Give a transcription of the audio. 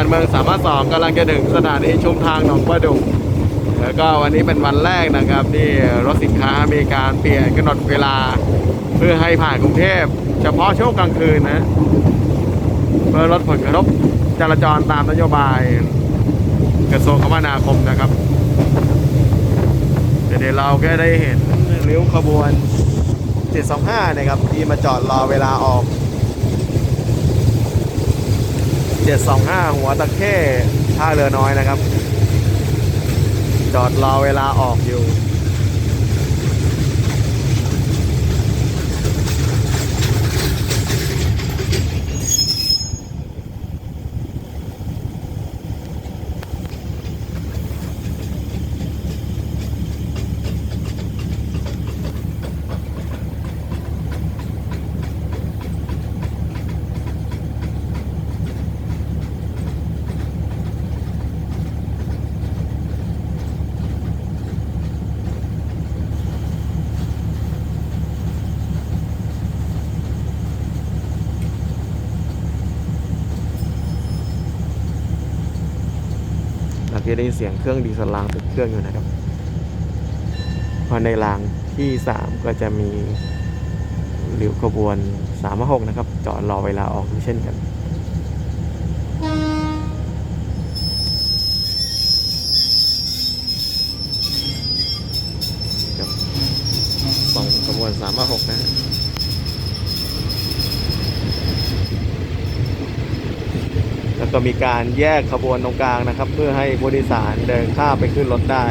การเมืองสามารถสองกำลังจะถึงสถานีชุมทางหนองประดุกแล้วก็วันนี้เป็นวันแรกนะครับ ที่รถสินค้ามีการเปลี่ยนกำหนดเวลา เพื่อให้ผ่านกรุงเทพ เฉพาะช่วงกลางคืนนะเพื่อลดผลกระทบจราจรตามนโยบาย กระทรวงคมนาคมนะครับเดี๋ยวเราก็ได้เห็นริ้วขบวน725 นะครับ ที่มาจอดรอเวลาออก 725 หัวตะเข้ท่าเรือน้อยนะครับ จอดรอเวลาออกอยู่ เราจะได้ยินเสียงเครื่องดีเซลางติดเครื่องอยู่นะครับเพอในรางที่3ก็จะมีริ้วขบวน3 6นะครับ จอดรอเวลาออกเช่นกันส่งขบวน3 6นะฮะ แล้ว ก็มีการแยกขบวนตรงกลางนะครับ เพื่อให้ผู้โดยสารเดินข้ามไปขึ้นรถได้